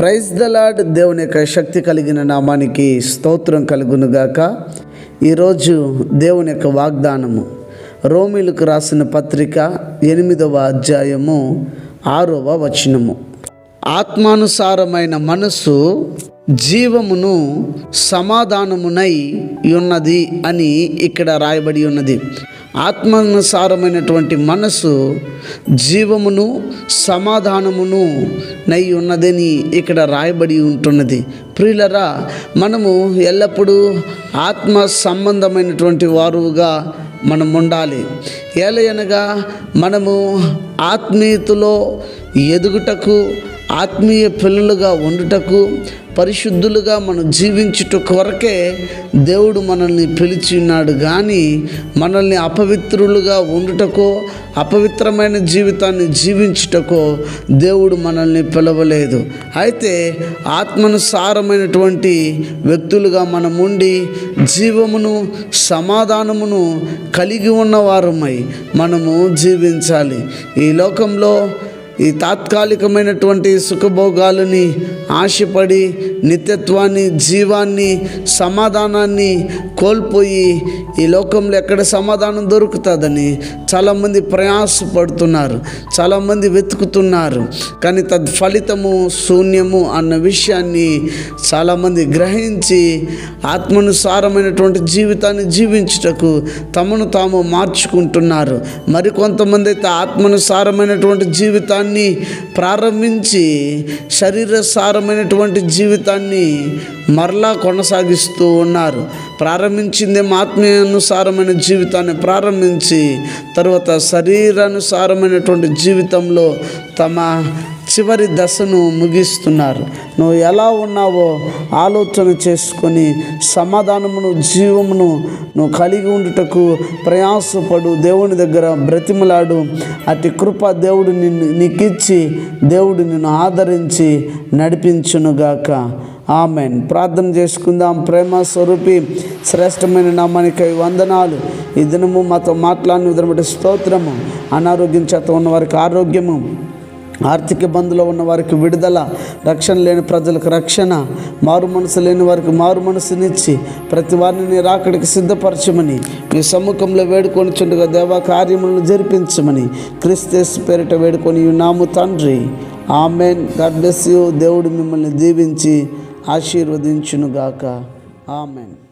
Praise the lord దేవుని యొక్క శక్తి కలిగిన నామానికి స్తోత్రం కలుగునుగాక. ఈరోజు దేవుని యొక్క వాగ్దానము రోమిలకు రాసిన పత్రిక ఎనిమిదవ అధ్యాయము ఆరవ వచనము. ఆత్మానుసారమైన మనసు జీవమును సమాధానమునై ఉన్నది అని ఇక్కడ రాయబడి ఉన్నది. ఆత్మానుసారమైనటువంటి మనసు జీవమును సమాధానమును నై ఉన్నదని ఇక్కడ రాయబడి ఉంటున్నది. ప్రియులరా మనము ఎల్లప్పుడూ ఆత్మ సంబంధమైనటువంటి వారుగా మనం ఉండాలి ఏలయనగా మనము ఆత్మీయతలో ఎదుగుటకు ఆత్మీయ పిల్లలుగా ఉండుటకు పరిశుద్ధులుగా మనం జీవించుట కొరకే దేవుడు మనల్ని పిలిచి ఉన్నాడు కానీ మనల్ని అపవిత్రులుగా ఉండుటకో అపవిత్రమైన జీవితాన్ని జీవించుటకో దేవుడు మనల్ని పిలవలేదు. అయితే ఆత్మనుసారమైనటువంటి వ్యక్తులుగా మనం ఉండి జీవమును సమాధానమును కలిగి ఉన్నవారమై మనము జీవించాలి. ఈ లోకంలో ఈ తాత్కాలికమైనటువంటి సుఖభోగాలని ఆశపడి నిత్యత్వాన్ని జీవాన్ని సమాధానాన్ని కోల్పోయి ఈ లోకంలో ఎక్కడ సమాధానం దొరుకుతుందని చాలామంది ప్రయాసపడుతున్నారు చాలామంది వెతుకుతున్నారు. కానీ తత్ఫలితము శూన్యము అన్న విషయాన్ని చాలామంది గ్రహించి ఆత్మనుసారమైనటువంటి జీవితాన్ని జీవించుటకు తమను తాము మార్చుకుంటున్నారు. మరికొంతమంది అయితే ఆత్మనుసారమైనటువంటి జీవితాన్ని ప్రారంభించి శరీరసారమైనటువంటి జీవితాన్ని మరలా కొనసాగిస్తూ ఉన్నారు. ప్రారంభించింది ఆత్మీయానుసారమైన జీవితాన్ని ప్రారంభించి తర్వాత శరీరానుసారమైనటువంటి జీవితంలో తమ చివరి దశను ముగిస్తున్నారు. నువ్వు ఎలా ఉన్నావో ఆలోచన చేసుకొని సమాధానమును జీవమును నువ్వు కలిగి ఉండుటకు ప్రయాసపడు. దేవుని దగ్గర బ్రతిమలాడు. అటు కృప దేవుడు నిన్ను నీకిచ్చి దేవుడు నిన్ను ఆదరించి నడిపించునుగాక. ఆమెన్. ప్రార్థన చేసుకుందాం. ప్రేమ స్వరూపి శ్రేష్టమైన నామానికి వందనాలు. ఈ దినము మాతో మాట్లాడిన విధానం స్తోత్రము అనారోగ్యం చేత ఉన్న వారికి ఆరోగ్యము. ఆర్థిక ఇబ్బందులో ఉన్న వారికి విడుదల రక్షణ లేని ప్రజలకు రక్షణ మారు మనసు లేని వారికి మారు మనసునిచ్చి ప్రతి వారిని నీ రాకడికి సిద్ధపరచమని మీ సమ్ముఖంలో వేడుకొని చుండగా దేవా కార్యములను జరిపించమని క్రిస్తేస్ పేరిట వేడుకొని నాము తండ్రి. ఆమెన్. God bless you. దేవుడు మిమ్మల్ని దీవించి ఆశీర్వదించునుగాక. ఆమెన్.